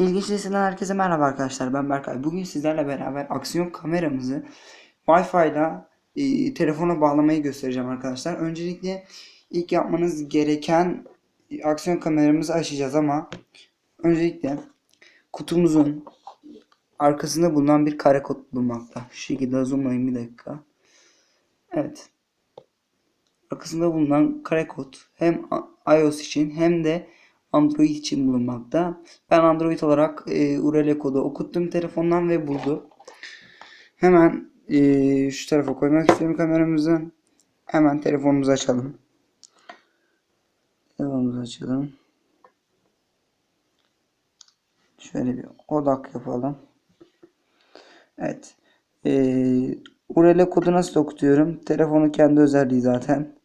İlginç Liste'den herkese merhaba arkadaşlar. Ben Berkay. Bugün sizlerle beraber aksiyon kameramızı Wi-Fi ile telefona bağlamayı göstereceğim arkadaşlar. Öncelikle ilk yapmanız gereken aksiyon kameramızı açacağız ama öncelikle kutumuzun arkasında bulunan bir kare kod bulunmakta. Şu şekilde zoomlayayım bir dakika. Evet. Arkasında bulunan kare kod hem iOS için hem de Android için bulunmakta. Ben Android olarak e, URL kodu okuttum telefondan ve buldu. Hemen e, şu tarafa koymak istiyorum kameramızı. Hemen telefonumuzu açalım. Telefonumuzu açalım. Şöyle bir odak yapalım. Evet. E, URL kodu nasıl okutuyorum? Telefonun kendi özelliği zaten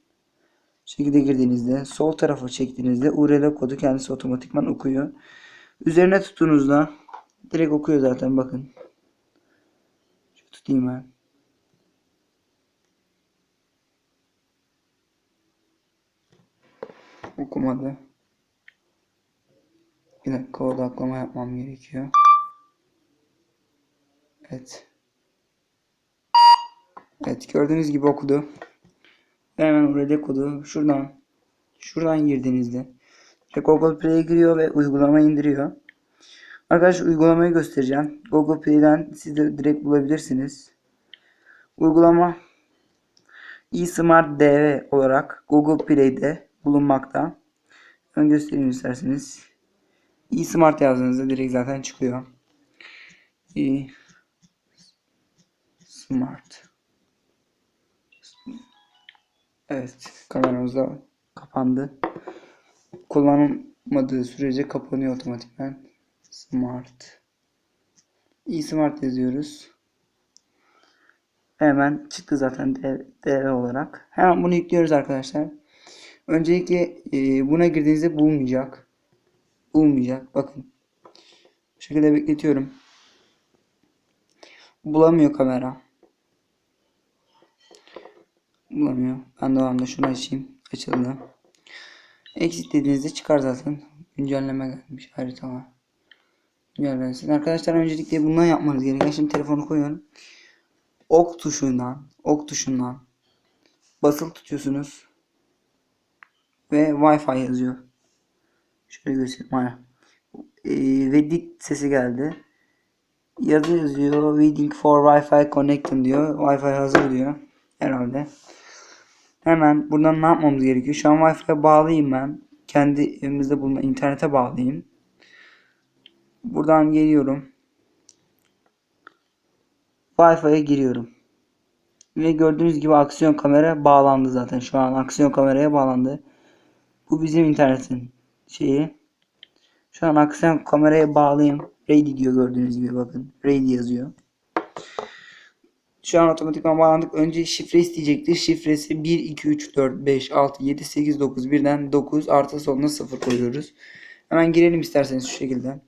şekilde girdiğinizde sol tarafa çektiğinizde URL kodu kendisi otomatikman okuyor. Üzerine tuttuğunuzda direkt okuyor zaten bakın. Şu tutayım ben. Okumadı. Bir dakika odaklama yapmam gerekiyor. Evet. Evet gördüğünüz gibi okudu. Hemen URL kodu şuradan şuradan girdiğinizde Google Play'e giriyor ve uygulama indiriyor. Arkadaşlar uygulamayı göstereceğim. Google Play'den siz de direkt bulabilirsiniz. Uygulama eSmart DV olarak Google Play'de bulunmakta. Ön göstereyim isterseniz. eSmart yazdığınızda direkt zaten çıkıyor. E Smart. Evet, kameramız da kapandı. Kullanılmadığı sürece kapanıyor otomatikman. Smart. İyi smart yazıyoruz. Hemen çıktı zaten DV olarak. Hemen bunu yüklüyoruz arkadaşlar. Öncelikle e, buna girdiğinizde bulmayacak. Bulmayacak. Bakın. Bu şekilde bekletiyorum. Bulamıyor kamera. Bulamıyor. Ben devamında şunu açayım. Açıldı. Exit dediğinizde çıkar zaten. Güncelleme gelmiş haritama. Güncellensin. Arkadaşlar öncelikle bundan yapmanız gerekiyor. Şimdi telefonu koyuyorum. Ok tuşundan, ok tuşundan basılı tutuyorsunuz. Ve Wi-Fi yazıyor. Şöyle göstereyim. Aynen. Ee, ve dit sesi geldi. Yazı yazıyor. Waiting for Wi-Fi connecting diyor. Wi-Fi hazır diyor. Herhalde. Hemen buradan ne yapmamız gerekiyor? Şu an Wi-Fi'ye bağlayayım ben. Kendi evimizde bulunan internete bağlayayım. Buradan geliyorum. Wi-Fi'ye giriyorum. Ve gördüğünüz gibi aksiyon kamera bağlandı zaten. Şu an aksiyon kameraya bağlandı. Bu bizim internetin şeyi. Şu an aksiyon kameraya bağlayayım. Ready diyor gördüğünüz gibi bakın. Ready yazıyor. Şu an otomatikman bağlandık. Önce şifre isteyecektir. Şifresi 1, 2, 3, 4, 5, 6, 7, 8, 9. Birden 9 artı sonuna 0 koyuyoruz. Hemen girelim isterseniz şu şekilde.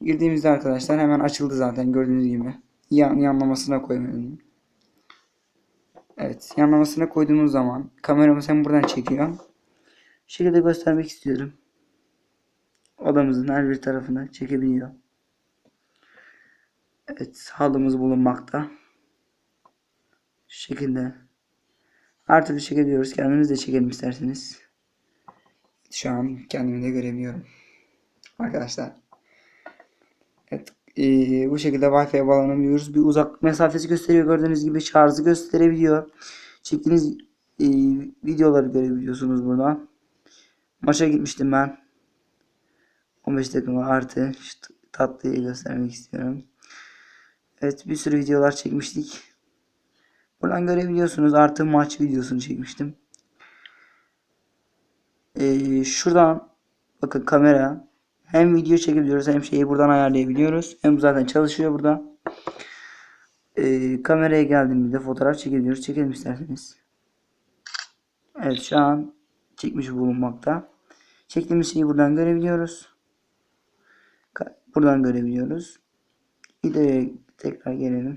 Girdiğimizde arkadaşlar hemen açıldı zaten gördüğünüz gibi. Yan, yanlamasına koymayalım. Evet yanlamasına koyduğumuz zaman kameramız hem buradan çekiyor. Şu şekilde göstermek istiyorum. Odamızın her bir tarafına çekebiliyor. Evet halımız bulunmakta. Şu şekilde. Her türlü çekebiliyoruz. Kendimiz de çekelim isterseniz. Şu an kendimi de göremiyorum. Arkadaşlar. Evet. Ee, bu şekilde Wi-Fi'ye bağlanabiliyoruz. Bir uzak mesafesi gösteriyor. Gördüğünüz gibi şarjı gösterebiliyor. Çektiğiniz e, videoları görebiliyorsunuz buradan. Maça gitmiştim ben. 15 dakika artı. Tatlıyı göstermek istiyorum. Evet bir sürü videolar çekmiştik. Buradan görebiliyorsunuz. Artı maç videosunu çekmiştim. Ee, şuradan bakın kamera hem video çekebiliyoruz hem şeyi buradan ayarlayabiliyoruz. Hem zaten çalışıyor burada. Ee, kameraya geldiğimizde fotoğraf çekebiliyoruz. Çekelim isterseniz. Evet şu an çekmiş bulunmakta. Çektiğimiz şeyi buradan görebiliyoruz. Buradan görebiliyoruz. İleriye tekrar gelelim.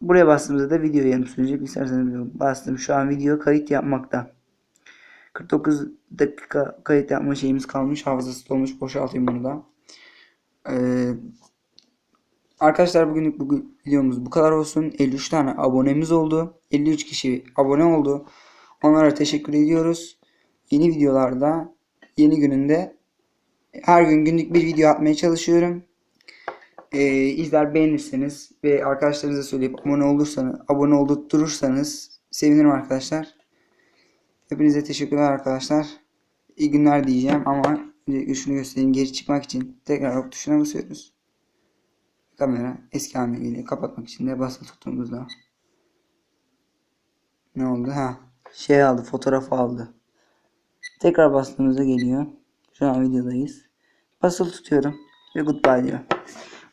Buraya bastığımızda da video yanıp sönecek. İsterseniz bastım. Şu an video kayıt yapmakta. 49 dakika kayıt yapma şeyimiz kalmış. Hafızası dolmuş. Boşaltayım bunu da. Ee, arkadaşlar bugünlük bu videomuz bu kadar olsun. 53 tane abonemiz oldu. 53 kişi abone oldu. Onlara teşekkür ediyoruz. Yeni videolarda yeni gününde her gün günlük bir video atmaya çalışıyorum. Ee, izler beğenirseniz ve arkadaşlarınıza söyleyip abone olursanız, abone oldurturursanız sevinirim arkadaşlar. Hepinize teşekkürler arkadaşlar. İyi günler diyeceğim ama şunu göstereyim. Geri çıkmak için tekrar ok tuşuna basıyoruz. Kamera eski haline. Kapatmak için de basılı tuttuğumuzda. Ne oldu? Ha. Şey aldı. Fotoğrafı aldı. Tekrar bastığımızda geliyor. Şu an videodayız. Basılı tutuyorum. Ve goodbye diyor.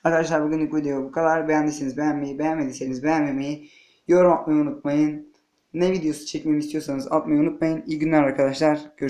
Arkadaşlar bugünlük video bu kadar. Beğendiyseniz beğenmeyi, beğenmediyseniz beğenmemeyi, yorum atmayı unutmayın. Ne videosu çekmemi istiyorsanız atmayı unutmayın. İyi günler arkadaşlar. Görüşürüz.